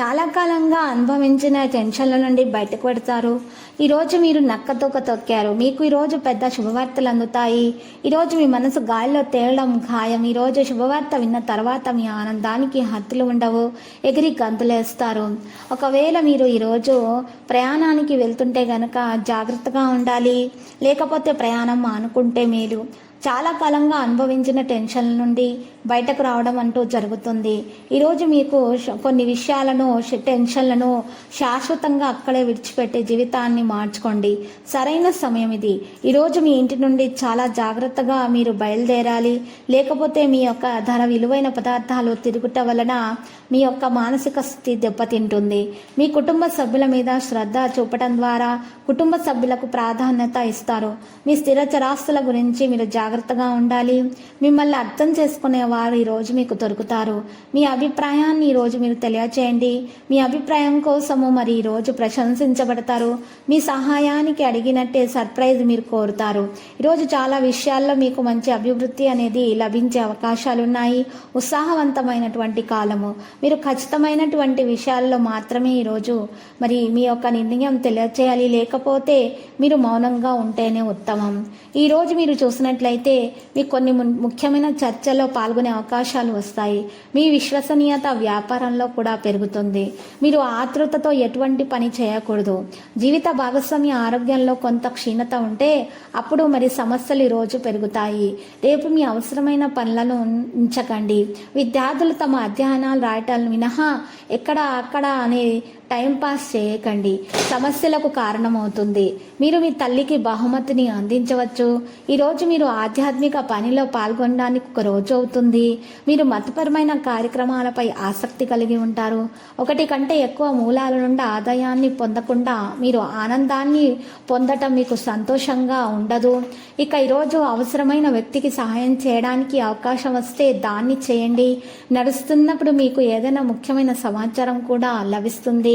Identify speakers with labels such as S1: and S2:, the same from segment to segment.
S1: చాలా కాలంగా అనుభవించిన టెన్షన్ల నుండి బయటకు పెడతారు. ఈరోజు మీరు నక్కతోక తొక్కారు. మీకు ఈరోజు పెద్ద శుభవార్తలు అందుతాయి. ఈరోజు మీ మనసు గాలిలో తేలడం ఖాయం. ఈరోజు శుభవార్త విన్న తర్వాత మీ ఆనందానికి హద్దులు ఉండవు. ఎగిరి గంతులేస్తారు. ఒకవేళ మీరు ఈరోజు ప్రయాణానికి వెళ్తుంటే గనక జాగ్రత్తగా ఉండాలి. లేకపోతే ప్రయాణం అనుకుంటే మీరు చాలా కాలంగా అనుభవించిన టెన్షన్ల నుండి బయటకు రావడం అంటూ జరుగుతుంది. ఈరోజు మీకు కొన్ని విషయాలను టెన్షన్లను శాశ్వతంగా అక్కడే విడిచిపెట్టి జీవితాన్ని మార్చుకోండి. సరైన సమయం ఇది. ఈరోజు మీ ఇంటి నుండి చాలా జాగ్రత్తగా మీరు బయలుదేరాలి. లేకపోతే మీ యొక్క ధర విలువైన పదార్థాలు తిరుగుట వలన మీ యొక్క మానసిక స్థితి దెబ్బతింటుంది. మీ కుటుంబ సభ్యుల మీద శ్రద్ధ చూపడం ద్వారా కుటుంబ సభ్యులకు ప్రాధాన్యత ఇస్తారు. మీ స్థిర చరాస్తుల గురించి మీరు జాగ్రత్తగా ఉండాలి. మిమ్మల్ని అర్థం చేసుకునే వారు ఈరోజు మీకు దొరుకుతారు. మీ అభిప్రాయాన్ని ఈరోజు మీరు తెలియచేయండి. మీ అభిప్రాయం కోసము మరి ఈరోజు ప్రశంసించబడతారు. మీ సహాయానికి అడిగినట్టే సర్ప్రైజ్ మీరు కోరుతారు. ఈరోజు చాలా విషయాల్లో మీకు మంచి అభివృద్ధి అనేది లభించే అవకాశాలు ఉన్నాయి ఉత్సాహవంతమైనటువంటి కాలము. మీరు ఖచ్చితమైనటువంటి విషయాల్లో మాత్రమే ఈరోజు మరి మీ యొక్క నిర్ణయం తెలియచేయాలి. లేకపోతే మీరు మౌనంగా ఉంటేనే ఉత్తమం. ఈరోజు మీరు చూసినట్లయితే అయితే మీకు కొన్ని ము- ముఖ్యమైన చర్చల్లో పాల్గొనే అవకాశాలు వస్తాయి. మీ విశ్వసనీయత వ్యాపారంలో కూడా పెరుగుతుంది. మీరు ఆతృతతో ఎటువంటి పని చేయకూడదు. జీవిత భాగస్వామి ఆరోగ్యంలో కొంత క్షీణత ఉంటే అప్పుడు మరి సమస్యలు ఈరోజు పెరుగుతాయి. రేపు మీ అవసరమైన పనులను ఉంచకండి. విద్యార్థులు తమ అధ్యయనాలు రాయటాలు మినహా ఎక్కడ అక్కడ అనే టైంపాస్ చేయకండి. సమస్యలకు కారణమవుతుంది. మీరు మీ తల్లికి బహుమతిని అందించవచ్చు. ఈరోజు మీరు ఆధ్యాత్మిక పనిలో పాల్గొనడానికి ఒక రోజు అవుతుంది. మీరు మతపరమైన కార్యక్రమాలపై ఆసక్తి కలిగి ఉంటారు. ఒకటి కంటే ఎక్కువ మూలాల నుండి ఆదాయాన్ని పొందకుండా మీరు ఆనందాన్ని పొందటం మీకు సంతోషంగా ఉండదు. ఇక ఈరోజు అవసరమైన వ్యక్తికి సహాయం చేయడానికి అవకాశం వస్తే దాన్ని చేయండి. నడుస్తున్నప్పుడు మీకు ఏదైనా ముఖ్యమైన సమాచారం కూడా లభిస్తుంది.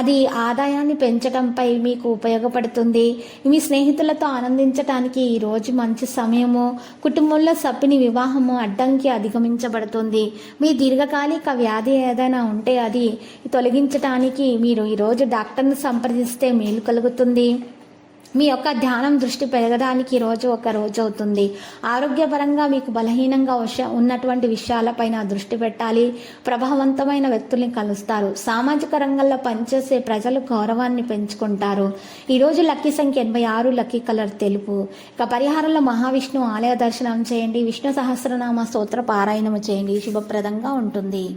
S1: అది ఆదాయాన్ని పెంచడంపై మీకు ఉపయోగపడుతుంది. మీ స్నేహితులతో ఆనందించడానికి ఈరోజు మంచి సమయము కుటుంబంలో సభ్యుని వివాహము అడ్డంకి అధిగమించబడుతుంది. మీ దీర్ఘకాలిక వ్యాధి ఏదైనా ఉంటే అది తొలగించడానికి మీరు ఈరోజు డాక్టర్ని సంప్రదిస్తే మేలు కలుగుతుంది. మీ యొక్క ధ్యానం దృష్టి పెరగడానికి ఈ రోజు ఒక రోజు అవుతుంది. ఆరోగ్యపరంగా మీకు బలహీనంగా ఉన్నటువంటి విషయాలపైన దృష్టి పెట్టాలి. ప్రభావవంతమైన వ్యక్తుల్ని కలుస్తారు. సామాజిక రంగంలో పనిచేసే ప్రజలు గౌరవాన్ని పెంచుకుంటారు. ఈరోజు లక్కీ సంఖ్య ఎనభై ఆరు లక్కీ కలర్ తెలుపు. ఇక పరిహారంలో మహావిష్ణు ఆలయ దర్శనం చేయండి. విష్ణు సహస్రనామ స్తోత్ర పారాయణము చేయండి. శుభప్రదంగా ఉంటుంది.